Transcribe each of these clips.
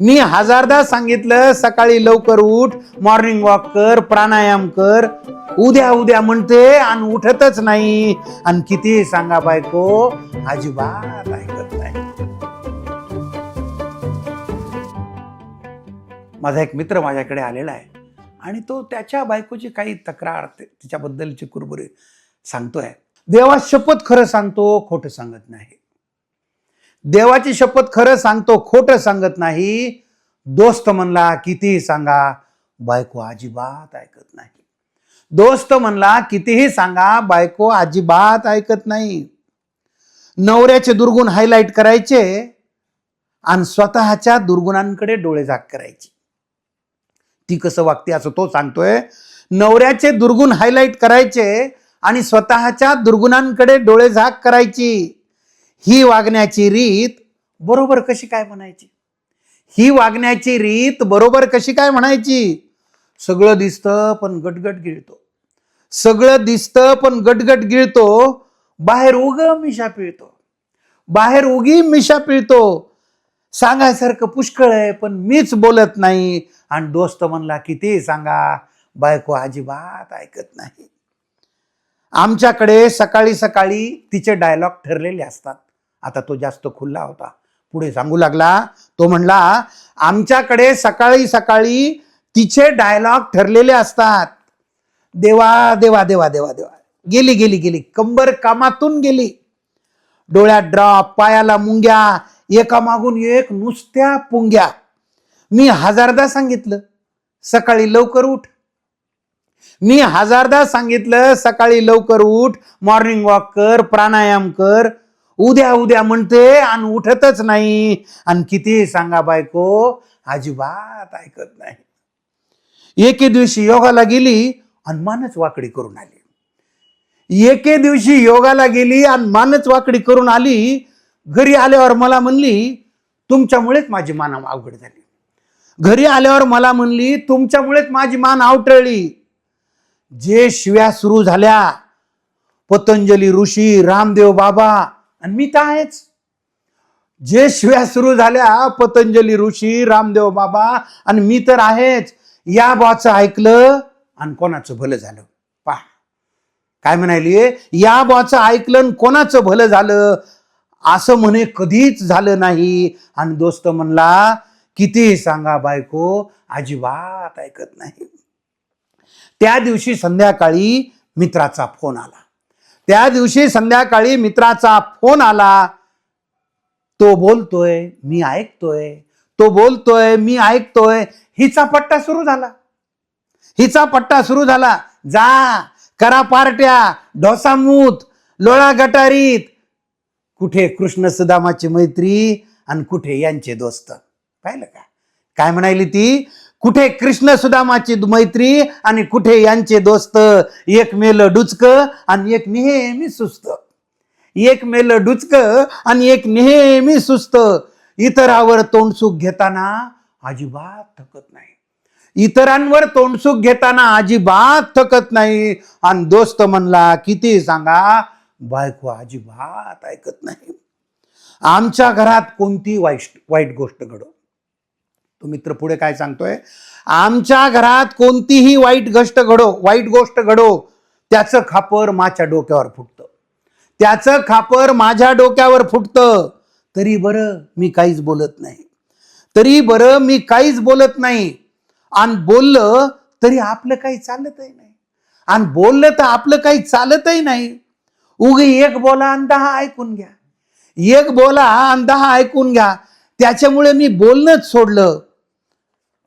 मी हजारदा सांगितलं सकाळी लवकर उठ मॉर्निंग वॉक कर प्राणायाम कर. उद्या उद्या म्हणते आणि उठतच नाही. आणि किती सांगा बायको अजिबात ऐकत नाही. माझा एक मित्र माझ्याकडे आलेला आहे आणि तो त्याच्या बायकोची काही तक्रार तिच्याबद्दलची कुरबुरी सांगतोय. देवा शपथ खरं सांगतो खोटं सांगत नाही. देवाची शपथ खरं सांगतो खोटं सांगत नाही. दोस्त म्हणला कितीही सांगा बायको अजिबात ऐकत नाही. दोस्त म्हणला कितीही सांगा बायको अजिबात ऐकत नाही. नवऱ्याचे दुर्गुण हायलाईट करायचे आणि स्वतःच्या दुर्गुणांकडे डोळे झाक करायचे. ती कसं वागते असं तो सांगतोय. नवऱ्याचे दुर्गुण हायलाईट करायचे आणि स्वतःच्या दुर्गुणांकडे डोळे झाक करायची. ही वागण्याची रीत बरोबर कशी काय म्हणायची? ही वागण्याची रीत बरोबर कशी काय म्हणायची? सगळं दिसतं पण गटगट गिळतो. सगळं दिसतं पण गटगट गिळतो. बाहेर उग मिशा पिळतो. बाहेर उगी मिशा पिळतो. सांगायसारखं पुष्कळ आहे पण मीच बोलत नाही. आणि दोस्त म्हणला किती सांगा बायको अजिबात ऐकत नाही. आमच्याकडे सकाळी सकाळी तिचे डायलॉग ठरलेले असतात. आता तो जास्त खुल्ला होता. पुढे सांगू लागला तो म्हणला आमच्याकडे सकाळी सकाळी तिचे डायलॉग ठरलेले असतात. देवा देवा देवा देवा देवा. गेली गेली गेली. कंबर कामातून गेली. डोळ्यात ड्रॉप पायाला मुंग्या एका मागून एक नुसत्या पुंग्या. मी हजारदा सांगितलं सकाळी लवकर उठ. मी हजारदा सांगितलं सकाळी लवकर उठ मॉर्निंग वॉक कर प्राणायाम कर. उद्या उद्या म्हणते आणि उठतच नाही. आणि किती सांगा बायको अजिबात ऐकत नाही. एके दिवशी योगाला गेली आणि मानच वाकडी करून आली. एके दिवशी योगाला गेली आणि मानच वाकडी करून आली. घरी आल्यावर मला म्हणली तुमच्यामुळेच माझी मान अवघड झाली. घरी आल्यावर मला म्हणली तुमच्यामुळेच माझी मान आवटळली. जे शिव्या सुरू झाल्या पतंजली ऋषी रामदेव बाबा आणि मी तर आहेच. जे शिव्या सुरू झाल्या पतंजली ऋषी रामदेव बाबा आणि मी तर आहेच. या बाचं ऐकलं आणि कोणाचं भलं झालं? पा काय म्हणाली? या बाचं ऐकलं आणि कोणाचं भलं झालं? असं म्हणे कधीच झालं नाही. आणि दोस्त म्हणला कितीही सांगा बायको अजिबात ऐकत नाही. त्या दिवशी संध्याकाळी मित्राचा फोन आला. त्या दिवशी संध्याकाळी मित्राचा फोन आला. तो बोलतोय मी ऐकतोय. तो बोलतोय मी ऐकतोय. हिचा पट्टा सुरू झाला. हिचा पट्टा सुरू झाला. जा करा पार्ट्या ढोसामूत लोळा गटारीत. कुठे कृष्ण सुदामाची मैत्री आणि कुठे यांचे दोस्त? पाहिलं का? काय म्हणाली ती? कुठे कृष्ण सुदामाची मैत्री आणि कुठे यांचे दोस्त एक मेलं डुचक आणि एक नेहमी सुस्त. एक मेलं डुचक आणि एक नेहमी सुस्त. इतरावर तोंडसुख घेताना अजिबात थकत नाही. इतरांवर तोंडसुख घेताना अजिबात थकत नाही. आणि दोस्त म्हणला किती सांगा बायको अजिबात ऐकत नाही. आमच्या घरात कोणती वाईट वाईट गोष्ट घडो? तो मित्र पुढे काय सांगतोय? आमच्या घरात कोणतीही वाईट गोष्ट घडो वाईट गोष्ट घडो त्याचं खापर माझ्या डोक्यावर फुटतं. त्याचं खापर माझ्या डोक्यावर फुटतं. तरी बरं मी काहीच बोलत नाही. तरी बरं मी काहीच बोलत नाही. आणि बोललं तरी आपलं काही चालतही नाही. आणि बोललं तर आपलं काही चालतही नाही. उगी एक बोला आणि दहा ऐकून घ्या. एक बोला आणि दहा ऐकून घ्या. त्याच्यामुळे मी बोलणंच सोडलं.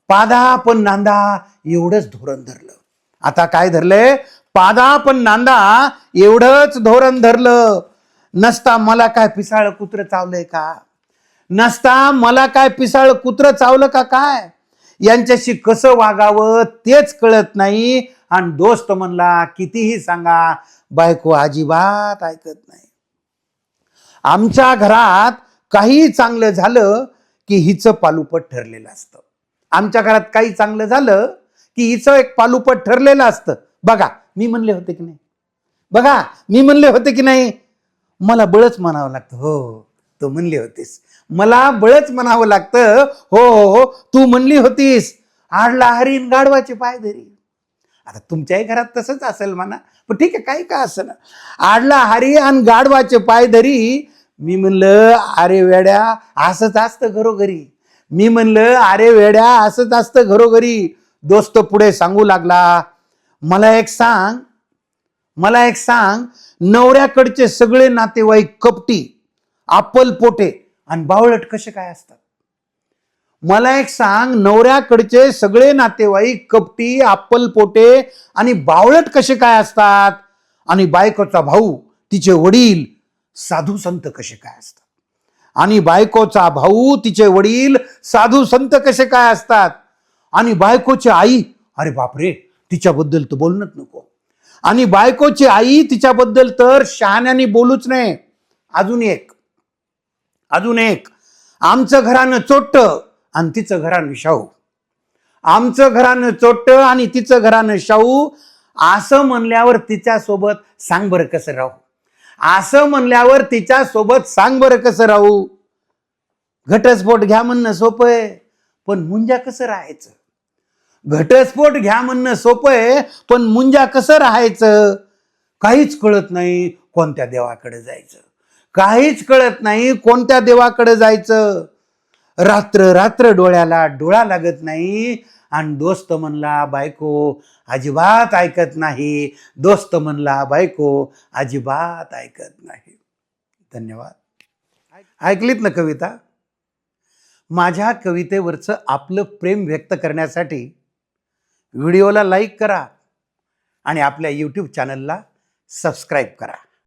पादा पण नांदा एवढंच धोरण धरलं. आता काय धरलंय पादा पण नांदा एवढंच धोरण धरलं. नसता मला काय पिसाळ कुत्र चावलंय का? नसता मला काय पिसाळ कुत्र चावलं का काय? यांच्याशी कसं वागावं तेच कळत नाही. आणि दोस्त म्हणला कितीही सांगा बायको अजिबात ऐकत नाही. आमच्या घरात काही चांगलं झालं की हिचं पालुपट ठरलेलं असतं. आमच्या घरात काही चांगलं झालं की हिचं एक पालुपट ठरलेलं असतं. बघा मी म्हणले होते की नाही? बघा मी म्हणले होते की नाही? मला बळच म्हणावं लागतं. हो तू म्हणली होतीस. मला बळच म्हणावं लागतं. हो हो हो तू म्हणली होतीस. आडला हरीन गाढवाचे पाय धरी. आता तुमच्याही घरात तसंच असेल म्हणा. पण ठीक आहे काही का असं ना? आडला हरी आणि गाढवाचे पाय धरी. मी म्हणलं अरे वेड्या असंच असतं घरोघरी. मी म्हणलं अरे वेड्या असंच असतं घरोघरी. दोस्त पुढे सांगू लागला मला एक सांग मला एक सांग नवऱ्याकडचे सगळे नातेवाईक कपटी आपल पोटे आणि बावळट कसे काय असतात? मला एक सांग नवऱ्याकडचे सगळे नातेवाईक कपटी आपल पोटे आणि बावळट कसे काय असतात? आणि बायकोचा भाऊ तिचे वडील साधू संत कसे काय असतात? आणि बायकोचा भाऊ तिचे वडील साधू संत कसे काय असतात? आणि बायकोची आई अरे बापरे तिच्याबद्दल तर बोलणंच नको. आणि बायकोची आई तिच्याबद्दल तर शहाण्याने बोलूच नाही अजून एक अजून एक आमचं घरानं चोट्ट आणि तिचं घरानं शाहू. आमचं घरानं चोट्ट आणि तिचं घरानं शाहू असं म्हणल्यावर तिच्यासोबत सांग बरं कसं राहू. असं म्हणल्यावर तिच्या सोबत सांग बरं कसं राहू. घटस्फोट घ्या म्हणणं सोपं आहे पण मुंजा कसं राहायचं? घटस्फोट घ्या म्हणणं सोपं आहे पण मुंजा कसं राहायचं? काहीच कळत नाही कोणत्या देवाकडे जायचं. काहीच कळत नाही कोणत्या देवाकडे जायचं. रात्र रात्र डोळ्याला डोळा लागत नाही आणि दोस्त म्हणला बायको अजिबात ऐकत नाही. दोस्त म्हणला बायको अजिबात ऐकत नाही. धन्यवाद. ऐकलीत ना कविता? माझ्या कवितेवरचं आपलं प्रेम व्यक्त करण्यासाठी व्हिडिओला लाईक करा आणि आपल्या यूट्यूब चॅनलला सबस्क्राईब करा.